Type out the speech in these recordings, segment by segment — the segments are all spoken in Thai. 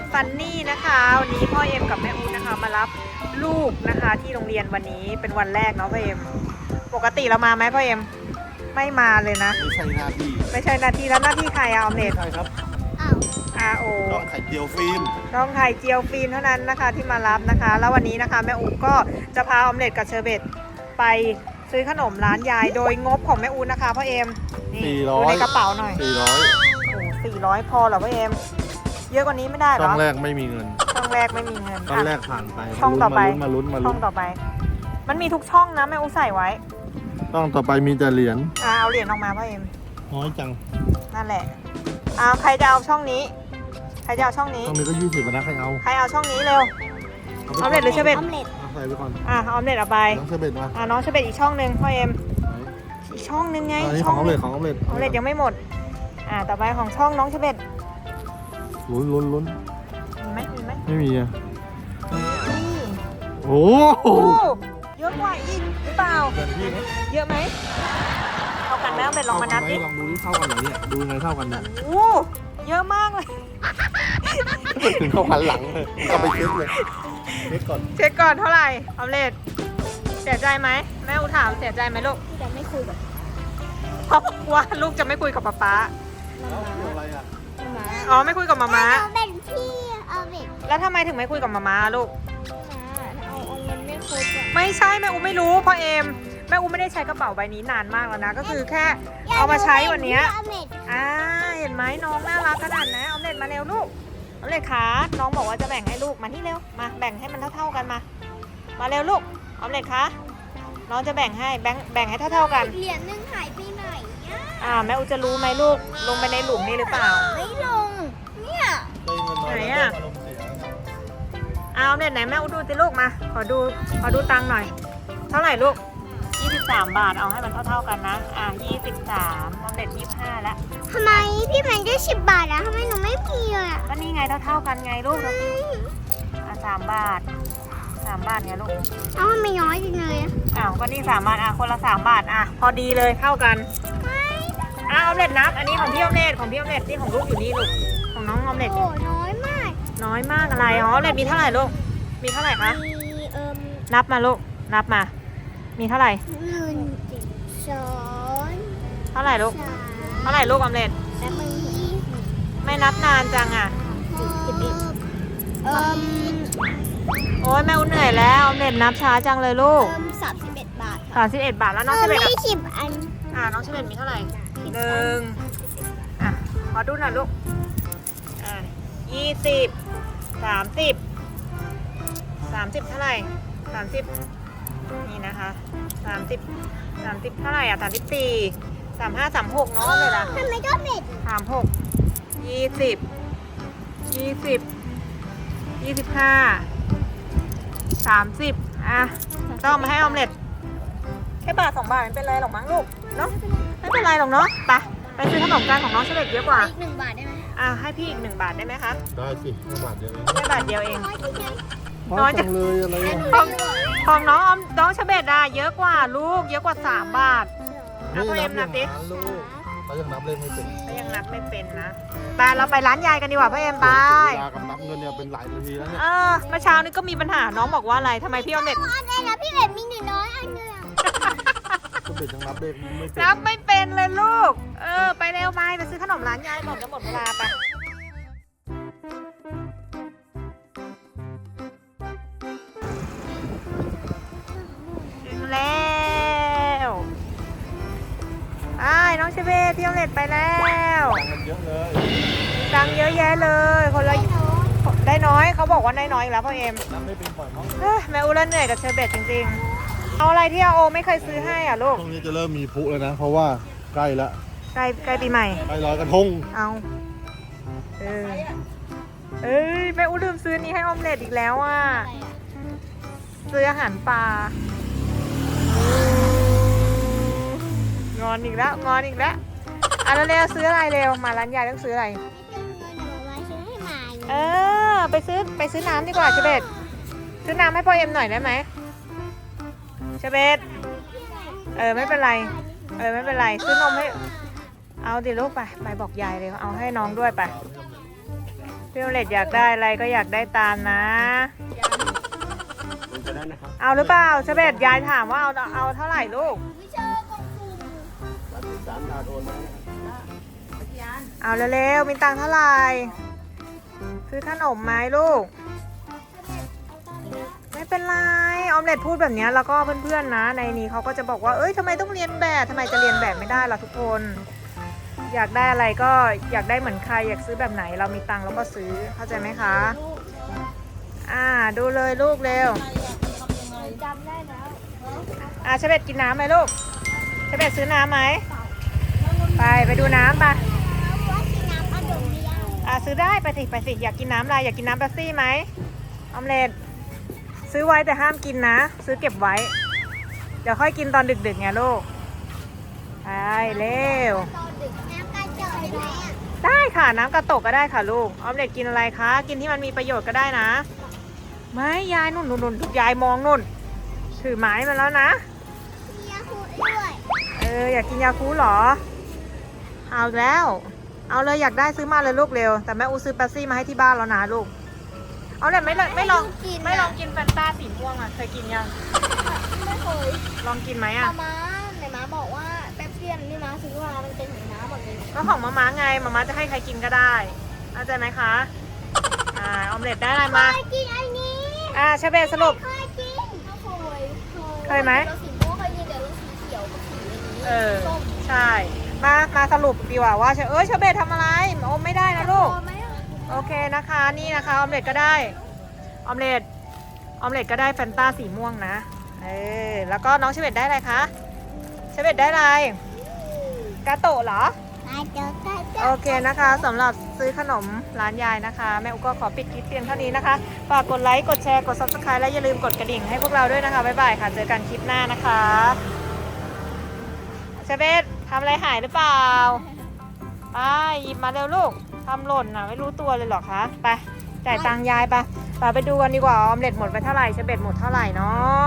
ตฟันนี่นะคะวันนี้พ่อเอ็มกับแม่อูนะคะมารับลูกนะคะที่โรงเรียนวันนี้เป็นวันแรกเนาะพ่อเอ็มปกติเรามาไหมพ่อเอ็มไม่มาเลยนะ ไม่ใช่หน้าที่ไม่ใช่หนาทีแล้วหน้าที่ใครอะออมเล็ตใช่ครับอาโอต้องไข่เจียวฟิล์มน้องไข่เจียวฟิล์มเท่านั้นนะคะที่มารับนะคะ แล้ววันนี้นะคะแม่อูก็จะพาออมเล็ตกับเชอร์เบตไปซื้อขนมร้านยายโดยงบของแม่อูนะคะพ่อเอ็มนี่สี่ดูร้อยในกระเป๋าหน่อยสี่ร้อยโอ้สี่ร้อยพอเหรอพ่อเอ็ม เยอะกว่านี้ไม่ได้เหรช่อองแรกไม่มีเงินช่องแรกไม่มีเงินช่องแรอะกผ่านไปช่องต่อไปมาลุ้นมาช่ลุ้องนต่อไป มันมีทุกช่องนะแม่อูใส่ไว้ช่องต่อไปมีแต่เหรียญอ่าเอาเหรียญออกมาพ่อเอ็มน้อยจังนั่นแหละอ่าใครจะเอาช่องนี้ ใครจะเอาช่องนี้ ช่องนี้ก็ยี่สิบนะใครเอาใครเอาช่องนี้เร็วเอาเหรียญหรือเชอร์เบต ออมเล็ตเอาใส่ไปก่อนอ่าเอาออมเล็ตเอาไปน้องเชอร์เบตมาอ่าน้องเชอร์เบตอีกช่องหนึ่งพ่อเอ็มอีกช่องหนึ่งไงอันนี้ของออมเล็ตของออมเล็ตออมเล็ตยังไม่หมดอ่าต่อไปของช่องน้องเชอร์เบต ลุ้นลุ้นลุ้นมีไหมมีไหมไม่มีอะนี่โอ้โหโอ้เยอะกว่าอีกหรือเปล่า เกินพี่ไหมเยอะไหมเท่ากันไหมออมเล็ตลองมานับดิลองดูที่เท่ากันเหรอเนี่ยดูยังไงเท่ากันเนี่ยโอ้เยอะมากเลย ถึงเข้าพันหลังเลยก็ไปเช็คเลยเช็คก่อนเช็คก่อนเท่าไหร่ออมเล็ตเสียใจไหมแม่อูถามเสียใจไหมลูกที่จะไม่คุยกับเพราะว่าลูกจะไม่คุยกับป๊าป๊ามาเอ้าเรื่องอะไรอะ มาอ๋อไม่คุยกับมาม้าเอาเป็นพี่เอาเป็นแล้วทำไมถึงไม่คุยกับมาม้าลูกมาเอาเอาเงินไม่ครบอะไม่ใช่แม่อูไม่รู้เพราะเอมแม่อูไม่ได้ใช้กระเป๋าใบนี้นานมากแล้วนะ ก็คือแค่เอามาใช้วันเนี้ยเอาเม็ดอ่าเห็นไหมน้องน่ารักขนาดนะเอาเล็ตมาเร็วลูกเอาเล็ตขาน้องบอกว่าจะแบ่งให้ลูกมาที่เร็วมาแบ่งให้มันเท่าๆกันมา มาเร็วลูกเอาเล็ตขาน้องจะแบ่งให้แบ่งแบ่งให้เท่าๆกัน เหรียญหนึงหายไปไหน อะอ่าแม่อูจะรู้ไหมลูกลงไปในหลุมนี่หรือเปล่า ไม่ลง เนี่ย ได้เงินน้อยไหนแล้วอะ ก็อารมณ์เสียเอาเอาเล็ตไหนแม่อูดูสิลูกมา ขอดูขอดูตังค์หน่อย เท่าไหร่ลูก 23 บาทเอาให้มันเท่าๆกันนะ อ่า23เอาเล็ต25แล้วทำไมพี่แมนได้สิบบาทอะทำไมหนูไม่มีเลยอะก็นี่ไงเท่าๆกันไงลูกอะสามบาทสามบาทไงลูก เอาทำไมน้อยจังเลยอะอ้าวก็นี่สามบาทอะคนละสามบาทอะ พอดีเลยเท่ากัน อ้าวออมเล็ตนับ อันนี้ของพี่ออมเล็ตของพี่ออมเล็ตนี่ของลูกอยู่นี่ลูก ของน้องออมเล็ตโอ้น้อยมากน้อยมากอะไรอ๋อออมเล็ตมีเท่าไหร่ลูก มีเท่าไหร่คะ มีเอิ่มนับมาลูก นับมา มีเท่าไหร่ หนึ่งสองเท่าไหร่ลูก สามเท่าไหร่ลูกออมเล็ตแล้วมันยี่สิบไม่นับนานจังอะสิบเอ็ดเอิ่มโอ้ยแม่อุ้นเหนื่อยแล้วออมเล็ตนับช้าจังเลยลูกเอิ่มสามสิบเอ็ดบาทสามสิบเอ็ดบาทแล้วน้องเอิ่เชมเบตยี่สิบอัน อะน้องเชเบตมีเท่าไหร่ หนึ่งอะ ขอดูหน่อยลูก อะยี่สิบสามสิบสามสิบเท่าไหร่สามสิบนี่นะคะสามสิบสามสิบเท่าไหร่อะสามสิบสี่สามห้าสามหกเนาะเลยล่ะทำไมก็เม็ดสามหกยี่สิบยี่สิบยี่สิบห้าสามสิบอะต้องเอามาให้ออมเล็ตแค่บาทสองบาทไม่เป็นไรหรอกมั้งลูก เนาะไม่เป็นไรหรอกเนาะไปไปซื้อขนมกันของน้องเฉลตเยอะกว่าอีกหนึ่งบาทได้ไหมอะให้พี่อีกหนึ่งบาทได้ไหมคะได้สิห้าบาทเดียวเองแค่บาทเดียวเองน้อยจังเลยน้อยจัจังงเลยอะไรอะของของน้องออมน้องเฉเบตอะเยอะกว่าลูกเยอะกว่าสามบาทอะพ่อเอ็มนับดิอย่างนั้นลูกเขายังนับเลขไม่เป็นก็ยังนับไม่เป็นนะไปเราไปร้านยายกันดีกว่าพ่อเอ็มไปเวลากับนับเงินเนี่ยเป็นหลายนาทีแล้วเนี่ยเออเมื่อเช้านี้ก็มีปัญหาน้องบอกว่าอะไรทำไมพี่ออมเล็ตอันนี้นะพี่เม็ดมีหนึ่งน้อยอันเดียว ก็เป็นยังนับเลขไม่เป็นนับไม่เป็นเลยลูก เออ ไปเร็วไปไปซื้อขนมร้านยายก่อนจะหมดเวลาไปถึงแล้วไอ้ายน้องเชเบตพี่ออมเล็ตไปแล้วตังค์มันเยอะเลยตังค์เยอะแยะเลยคนละได้น้อยเขาบอกว่าได้น้อยอีกแล้วพ่อเอ็มนับไม่เป็นปล่อยมั้งเอ้ยแม่อุละเหนื่อยกับเชอร์เบตจริงๆ เอาอะไรที่อาโอไม่เคยซื้อให้อะลูกช่วงนี้จะเริ่มมีพลุแล้วนะ เพราะว่าใกล้ละใกล้ใกล้ปีใหม่ ใกล้ลอยกระทงเอา เออ เอ้ยแม่อุลืมซื้อนี้ให้ออมเล็ตอีกแล้วอะ ซื้ออาหารปลางอนอีกแล้วงอนอีกแล้วอะแล้วเร็วซื้ออะไรเร็วมาร้านยายต้องซื้ออะไร เออ ไปซื้อไปซื้อน้ำดีกว่าเชเบตซื้อน้ำให้พ่อเอ็มหน่อยได้ไหม เชเบตเออไม่เป็นไร เออไม่เป็นไรซื้อนมให้ เอาดิลูกไป ไปบอกยายเลยเอาให้น้องด้วยไปพี่โอเลตอยากได้อะไรก็อยากได้ตามนะมันะเอาหรือเปล่าเชเบตยายถามว่าเอาเอาเท่าไหร่ลูก เอามดาวเอาเร็วๆมีตังค์เท่าไหร่ซื้อขนมไหมลูก ไม่เป็นไรออมเล็ตพูดแบบนี้แล้วก็เพื่อนๆนะ ในนี้เขาก็จะบอกว่าเอ้ยทำไมต้องเรียนแบบทำไมจะเรียนแบบไม่ได้ล่ะทุกคน อยากได้อะไรก็อยากได้เหมือนใครอยากซื้อแบบไหน เรามีตังค์เราก็ซื้อเข้าใจไหมคะ อ่าดูเลยลูกเร็วจำได้แล้วอ่าเชเบตกินน้ำไหมลูกเชเบตซื้อน้ำไหมไปไปดูน้ำไปว่ากินน้ำอารมณ์ไม่ได้อ่าซื้อได้ไปสิไปสิอยากกินน้ำอะไรอยากกินน้ำเป๊ปซี่ไหมออมเล็ต ซื้อไว้แต่ห้ามกินนะ ซื้อเก็บไว้ เดี๋ยวค่อยกินตอนดึกๆไงลูกไปเร็ว ตอนดึกน้ำกระจอกได้ไหมอะได้ค่ะน้ำกระตกก็ได้ค่ะลูกออมเล็ตกินอะไรคะ กินที่มันมีประโยชน์ก็ได้นะ ไม่ยายนุ่นนุ่นนุ่นยายมองนุ่น ถือไม้มาแล้วนะ มียาคูด้วยเอออยากกินยาคูลเหรอ เอาอีกแล้ว เอาเลยอยากได้ซื้อมาเลยลูกเร็ว แต่แม่อูซื้อแป๊บซี่มาให้ที่บ้านแล้วนะลูก เอาเลยไม่เลยไม่ลองไม่ลองกินแฟนตาสีม่วงอะเคยกินยังไม่เคยลองกินไหมมาอะม่าไหนม้าบอกว่าแป๊บเดียวนี่ม้าซื้อมามันเป็นเหมือนน้ำหมดเลยก็ของมาม่าไงมาม่าจะให้ใครกินก็ได้เข้าใจไหมคะอ่าออมเล็ตได้อะไรมาเคยกินอันนี้อ่าเชเบตสรุป เคยกินเคยเคยไหมรถสีม่วงเคยกินแต่รถสีเขียวกับสีอันนี้เออส้มใช่ มามาสรุปดีกว่าว่าเชเออเชเบตทำอะไรโอ้ไม่ได้นะลูกพอไหมอะ โอเคนะคะนี่นะคะออมเล็ตก็ได้ออมเล็ตออมเล็ตก็ได้แฟนตาสีม่วงนะเออแล้วก็น้องเชเบตได้อะไรคะเชเบตได้อะไรกาโตะเหรอไปเจอกันจ้ะโอเคนะคะสำหรับซื้อขนมร้านยายนะคะ แม่อุก็ขอปิดคลิปเพียงเท่านี้นะคะ ฝากกดไลค์ กดแชร์ กด subscribe และอย่าลืมกดกระดิ่งให้พวกเราด้วยนะคะ บ๊ายบายค่ะ เจอกันคลิปหน้านะคะเชเบตทำอะไรหายหรือเปล่า ไปหยิบมาเร็วลูกทำหล่นนะไม่รู้ตัวเลยเหรอคะไปจ่ายตังค์ยายไปไปไปดูกันดีกว่าออมเล็ตหมดไปเท่าไหร่เชเบตหมดเท่าไหร่เนาะ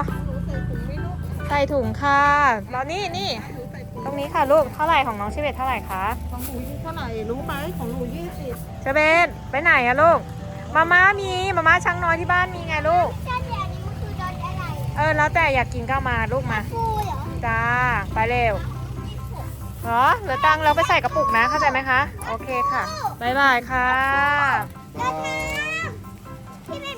ใส่ถุงค่ะแล้วนี่นี่ตรงนี้ค่ะลูกเท่าไหร่ของน้องเชเบตเท่าไหร่คะของหนูเท่าไหร่รู้ไหมของหนูยี่สิบเชเบนไปไหนอะลูกมาม่ามีมาม่าช้างน้อยที่บ้านมีไงลูกจ้าเดี๋ยวนี้มันคือรถอะไรเออแล้วแต่อยากกินก็มาลูกมาฟูเหรอจ้าไปเร็ว เหรอเหลือตังค์เราไปใส่กระปุกนะเข้าใจไหมคะ โอเคค่ะ บ๊ายบายค่ะรถน้ำที่ไม่